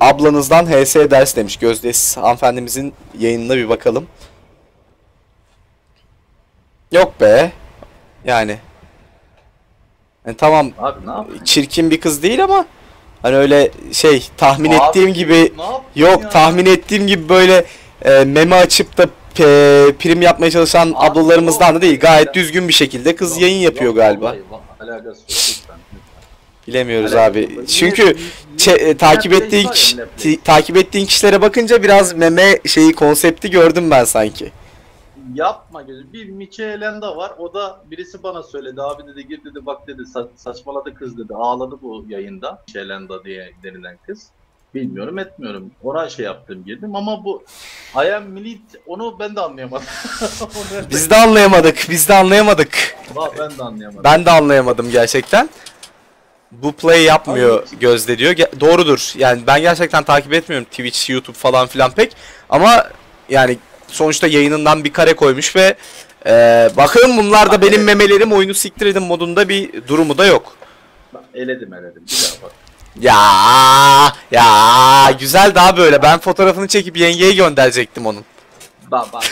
Ablanızdan HS ders demiş. Gözdes hanımefendimizin yayınına bir bakalım. Yok be. Yani. Yani tamam Abi ne yapayım? çirkin bir kız değil ama hani öyle şey tahmin Abi, ettiğim gibi yok ya? tahmin ettiğim gibi böyle e, meme açıp da pe- prim yapmaya çalışan Abi, ablalarımızdan da değil. Gayet düzgün bir şekilde kız Yok, yayın yapıyor yok, galiba. vallahi, va- Alakası yok. Bilemiyoruz Alakası abi. Çünkü çe- e, takip ettiğin ya, kişi- takip ettiğin kişilere bakınca biraz meme şeyi konsepti gördüm ben sanki. Yapma gözüm. Bir Micheelenda var. O da birisi bana söyledi. Abi dedi gir dedi bak dedi sa- saçmaladı kız dedi. Ağladı bu yayında. Micheelenda diye denilen kız. Bilmiyorum etmiyorum. Ona şey yaptım girdim ama bu I am Milit onu ben de anlayamadım. Biz de anlayamadık. Biz de anlayamadık. Ben de anlayamadım. Ben de anlayamadım gerçekten. Bu play yapmıyor Gözde diyor. Ge- doğrudur. Yani ben gerçekten takip etmiyorum Twitch, YouTube falan filan pek. Ama yani sonuçta yayınından bir kare koymuş ve e, bakın bunlar da benim memelerim oyunu siktir edin modunda bir durumu da yok. Bak, eledim eledim. Bir daha bak. Ya ya güzel daha böyle. Ben fotoğrafını çekip yengeye gönderecektim onun. Bak bak.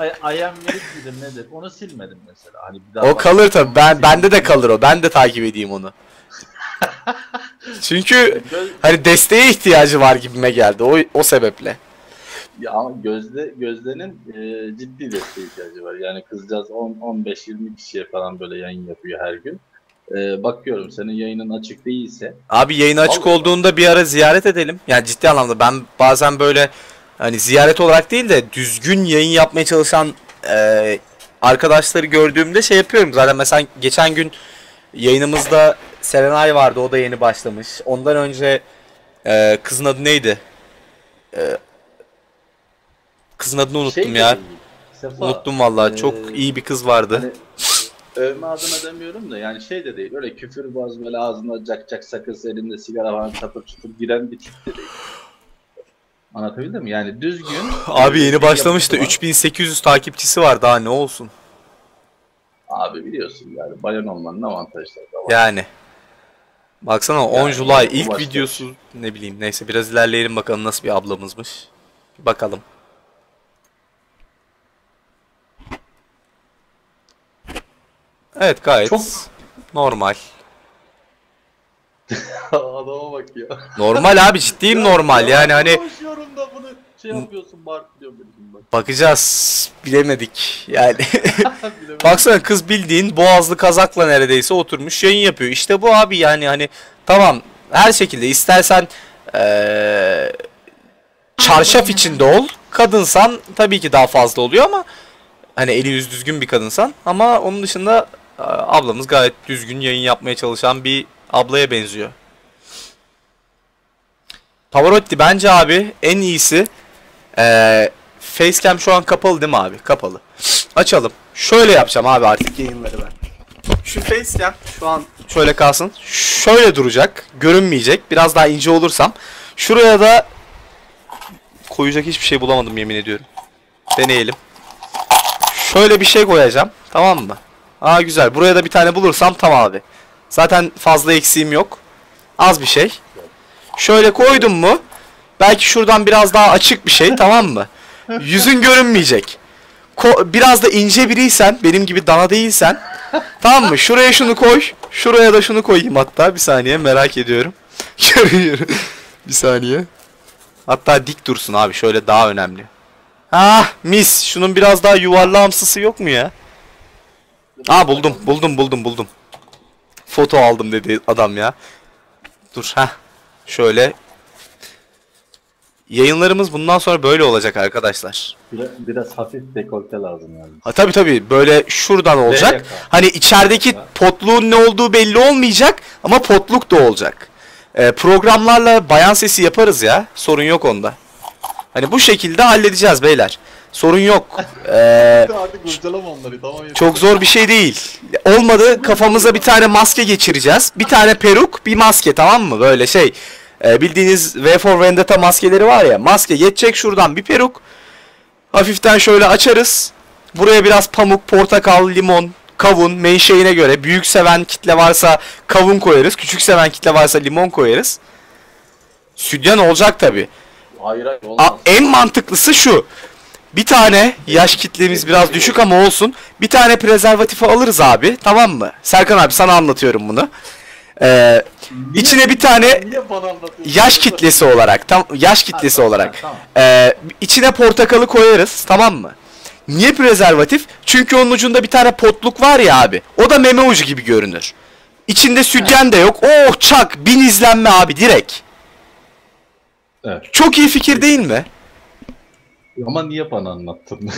I, I, I am midir nedir? Onu silmedim mesela. Hani bir daha O bak- kalır tabi. Ben bende de kalır o. Ben de takip edeyim onu. Çünkü Göz, hani desteğe ihtiyacı var gibime geldi. O o sebeple. Ya ama Gözde Gözde'nin e, ciddi desteğe ihtiyacı var. Yani kızcağız 10 15 20 kişiye falan böyle yayın yapıyor her gün. E, bakıyorum senin yayının açık değilse Abi yayın açık Vallahi. olduğunda bir ara ziyaret edelim. Yani ciddi anlamda ben bazen böyle hani ziyaret olarak değil de düzgün yayın yapmaya çalışan e, arkadaşları gördüğümde şey yapıyorum. Zaten mesela geçen gün yayınımızda Serenay vardı. O da yeni başlamış. Ondan önce e, kızın adı neydi? E, kızın adını unuttum Şey ya. Sefa, Unuttum vallahi. e, Çok iyi bir kız vardı. Hani övme adına demiyorum da yani şey de değil. Öyle küfür bazı böyle ağzında cak cak sakız elinde sigara falan çatır çutur giren bir tip de değil. Anlatabildim mi? Yani düzgün. Abi yeni başlamıştı. yapısı var. 3800 takipçisi var. Daha ne olsun? Abi biliyorsun yani bayan olmanın avantajları da var. Yani. Baksana 10 Yani July bu ilk başka videosu ne bileyim neyse biraz ilerleyelim bakalım nasıl bir ablamızmış. Bakalım. Evet gayet Çok- normal. Adama bak ya. Normal abi ciddiyim normal yani hani şey yapıyorsun bağırtıyor beni bak. bakacağız bilemedik yani. Bilemedim. Baksana kız bildiğin boğazlı kazakla neredeyse oturmuş yayın yapıyor. İşte bu abi yani hani tamam her şekilde istersen eee, çarşaf içinde ol. Kadınsan tabii ki daha fazla oluyor ama hani eli yüz düzgün bir kadınsan ama onun dışında ablamız gayet düzgün yayın yapmaya çalışan bir ablaya benziyor. Pavarotti bence abi en iyisi eee Facecam şu an kapalı değil mi abi? Kapalı. Açalım. Şöyle yapacağım abi artık yayınları ben. Şu facecam şu an şöyle kalsın. Şöyle duracak. Görünmeyecek. Biraz daha ince olursam. Şuraya da koyacak hiçbir şey bulamadım yemin ediyorum. Deneyelim. Şöyle bir şey koyacağım. Tamam mı? Aa güzel. Buraya da bir tane bulursam tamam abi. Zaten fazla eksiğim yok. Az bir şey. Şöyle koydum mu? Belki şuradan biraz daha açık bir şey tamam mı? Yüzün görünmeyecek. Ko- biraz da ince biriysen, benim gibi dana değilsen, tamam mı? Şuraya şunu koy, şuraya da şunu koyayım hatta. Bir saniye merak ediyorum. Görüyorum. bir saniye. Hatta dik dursun abi, şöyle daha önemli. Ah mis, şunun biraz daha yuvarlağımsısı yok mu ya? Aa buldum, buldum, buldum, buldum. Foto aldım dedi adam ya. Dur ha. Şöyle. Yayınlarımız bundan sonra böyle olacak arkadaşlar. Biraz, biraz hafif dekolte lazım yani. Ha tabii tabii böyle şuradan olacak. Hani içerideki potluğun ne olduğu belli olmayacak ama potluk da olacak. Ee, programlarla bayan sesi yaparız ya. Sorun yok onda. Hani bu şekilde halledeceğiz beyler. Sorun yok. Ee, Artık kurcalama onları tamam yeter. çok zor bir şey değil. Olmadı kafamıza bir tane maske geçireceğiz. Bir tane peruk, bir maske tamam mı? Böyle şey. Ee, bildiğiniz V for Vendetta maskeleri var ya. Maske geçecek şuradan bir peruk. Hafiften şöyle açarız. Buraya biraz pamuk, portakal, limon, kavun menşeine göre. Büyük seven kitle varsa kavun koyarız. Küçük seven kitle varsa limon koyarız. Sütyen olacak tabi. Hayır hayır olmaz. en mantıklısı şu. Bir tane yaş kitlemiz biraz düşük ama olsun. Bir tane prezervatifi alırız abi. Tamam mı? Serkan abi sana anlatıyorum bunu. Ee, Niye- içine bir tane yaş kitlesi olarak tam yaş kitlesi tamam, olarak tamam. ee, içine portakalı koyarız tamam mı? Niye prezervatif? Çünkü onun ucunda bir tane potluk var ya abi. O da meme ucu gibi görünür. İçinde sütyen de yok. Oh çak bin izlenme abi direkt. Evet. Çok iyi fikir değil mi? Ama niye bana anlattın?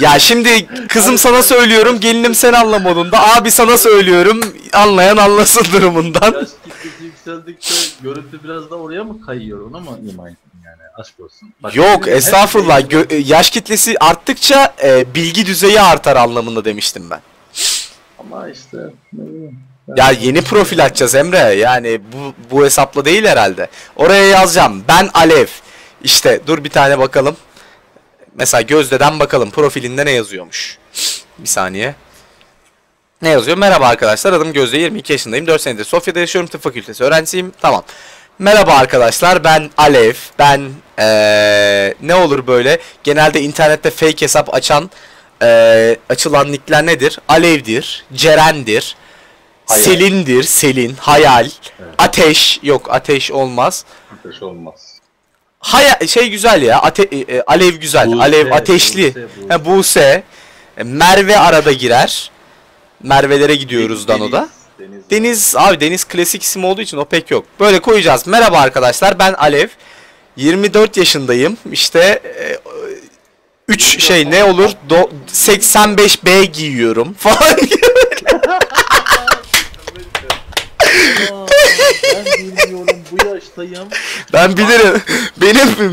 Ya şimdi kızım sana söylüyorum, gelinim sen anla modunda. Abi sana söylüyorum, anlayan anlasın durumundan. Yaş kitlesi yükseldikçe görüntü biraz da oraya mı kayıyor onu mu ima yani aşk olsun. Bak, Yok estağfurullah. Gö- yaş kitlesi arttıkça e, bilgi düzeyi artar anlamında demiştim ben. Ama işte ne bileyim. Ya yeni profil açacağız Emre. Yani bu bu hesapla değil herhalde. Oraya yazacağım. Ben Alev. İşte dur bir tane bakalım. Mesela Gözde'den bakalım profilinde ne yazıyormuş. Bir saniye. Ne yazıyor? Merhaba arkadaşlar. Adım Gözde. 22 yaşındayım. 4 senedir Sofya'da yaşıyorum. Tıp fakültesi öğrencisiyim. Tamam. Merhaba arkadaşlar. Ben Alev. Ben eee, ne olur böyle genelde internette fake hesap açan eee, açılan nickler nedir? Alev'dir, Ceren'dir, Hayal. Selin'dir, Selin, Hayal, Evet. Ateş, yok Ateş olmaz. Ateş olmaz. Hayal şey güzel ya. Ate, e, e, Alev güzel. Buse, Alev ateşli. Buse, Buse. Ha, Buse. E, Merve arada girer. Merve'lere gidiyoruz Dano'da. Deniz. Deniz abi Deniz klasik isim olduğu için o pek yok. Böyle koyacağız. Merhaba arkadaşlar ben Alev. 24 yaşındayım. İşte 3 şey ne olur? Do- 85B giyiyorum falan. Ben bilmiyorum bu yaştayım. ben bilirim. Benim